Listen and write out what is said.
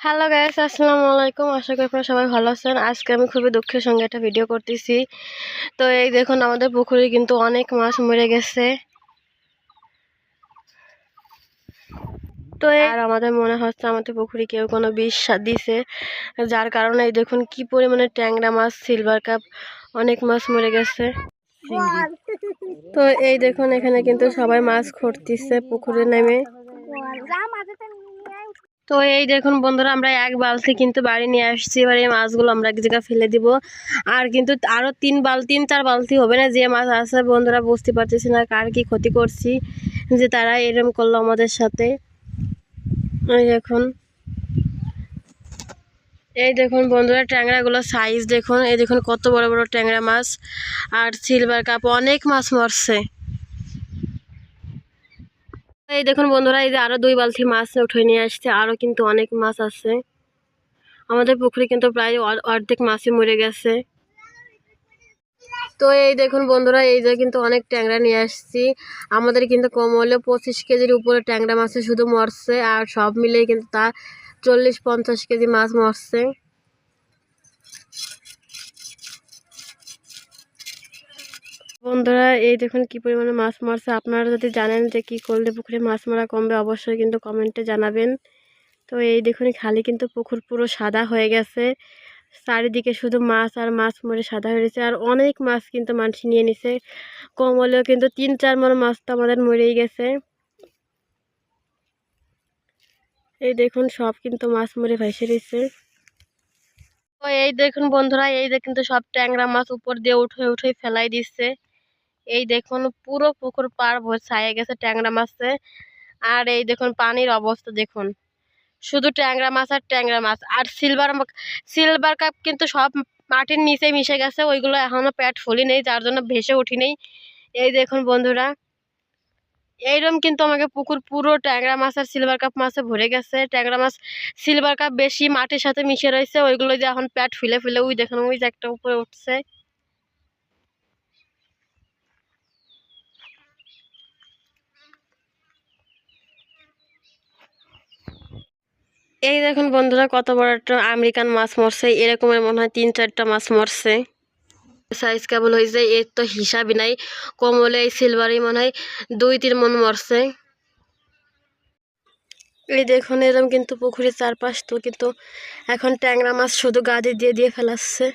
Hello guys আসসালামু আলাইকুম। আশা করি আপনারা সবাই ভালো আছেন। আজকে আমি খুবই দুঃখের সঙ্গে একটা ভিডিও করতেছি। তো এই দেখুন, আমাদের পুকুরে কিন্তু অনেক মাছ মরে গেছে। তো আর আমাদের মনে হচ্ছে আমাদের পুকুরে কেউ কোনো বিষ দিছে। যার কারণে এই দেখুন, কি পরিমাণে ট্যাংরা মাছ সিলভার কাপ অনেক মাছ মরে গেছে। তো এই দেখুন, এখানে কিন্তু সবাই মাছ খুঁড়তিছে পুকুরে নেমে। তো এই দেখুন বন্ধুরা, আমরা এক বালতি কিন্তু বাড়ি নিয়ে আসছি। এবার এই মাছগুলো আমরা এক জায়গায় ফেলে দিব। আর কিন্তু আরও তিন বালতি তিন, চার বালতি হবে না? যে মাছ আসে বন্ধুরা বুঝতে পারতেছি না কার কি ক্ষতি করছি, যে তারা এরম করল আমাদের সাথে। এই দেখুন। এই দেখুন বন্ধুরা, ট্যাংরাগুলো সাইজ দেখুন। এই দেখুন কত বড় বড় ট্যাংরা মাছ। আর সিলভার কাপ অনেক মাছ মরছে। এই দেখুন বন্ধুরা, এই যে আরও দুই বালতি মাছ উঠে নিয়ে আসছে, আরও কিন্তু অনেক মাছ আছে। আমাদের পুকুরে কিন্তু প্রায় অর্ধেক মাছই মরে গেছে। তো এই দেখুন বন্ধুরা, এই যে কিন্তু অনেক ট্যাংরা নিয়ে আসছি। আমাদের কিন্তু কম হলেও পঁচিশ কেজির উপরে ট্যাংরা মাছে শুধু মরছে, আর সব মিলিয়ে কিন্তু তা চল্লিশ পঞ্চাশ কেজি মাছ মরছে। বন্ধুরা, এই দেখুন কি পরিমাণে মাছ মারছে। আপনারা যদি জানেন যে কি করলে পুকুরে মাছ মারা কমবে, অবশ্যই কিন্তু কমেন্টে জানাবেন। তো এই দেখুন, খালি কিন্তু পুকুর পুরো সাদা হয়ে গেছে। চারিদিকে শুধু মাছ আর মাছ মরে সাদা হয়ে গেছে। আর অনেক মাছ কিন্তু মানুষ নিয়ে নিছে। কম হলেও কিন্তু তিন, চার মন মাছ তো আমাদের মরেই গেছে। এই দেখুন, সব কিন্তু মাছ মরে ভেসে রয়েছে। এই দেখুন বন্ধুরা, এই যে কিন্তু সব ট্যাংরা মাছ উপর দিয়ে উঠে উঠে ফেলাই দিচ্ছে। এই দেখুন, পুরো পুকুর পার ছায়ে গেছে, ট্যাংরা মাছে। আর এই দেখুন, পানির অবস্থা দেখুন। শুধু ট্যাংরা মাছ আর ট্যাংরা মাছ। আর সিলভার সিলভার কাপ কিন্তু সব মাটির নিচে মিশে গেছে, ওইগুলো এখনও প্যাট ফুলি নেই, যার জন্য ভেসে উঠি নেই। এই দেখুন, বন্ধুরা। এইরকম কিন্তু আমাকে পুকুর পুরো ট্যাংরা মাছ আর সিলভার কাপ মাছে ভরে গেছে। ট্যাংরা মাছ সিলভার কাপ বেশি মাটির সাথে মিশে রয়েছে, ওইগুলো যে এখন প্যাট ফুলে ফুলে, ওই দেখুন, ওই যে একটা উপরে উঠছে। এই দেখুন বন্ধুরা, কত বড় একটা আমেরিকান মাছ মরছে। এরকমের মনে হয় তিন চারটা মাছ মরছে। সাইজ কেবল হয়েছে, এর তো হিসাবই নাই। কম হলে এই সিলভারই মনে হয় দুই তিন মন মরছে। এই দেখুন, এরম কিন্তু পুকুরের চারপাশ তো কিন্তু এখন ট্যাংরা মাছ শুধু গাদি দিয়ে দিয়ে ফেলাচ্ছে।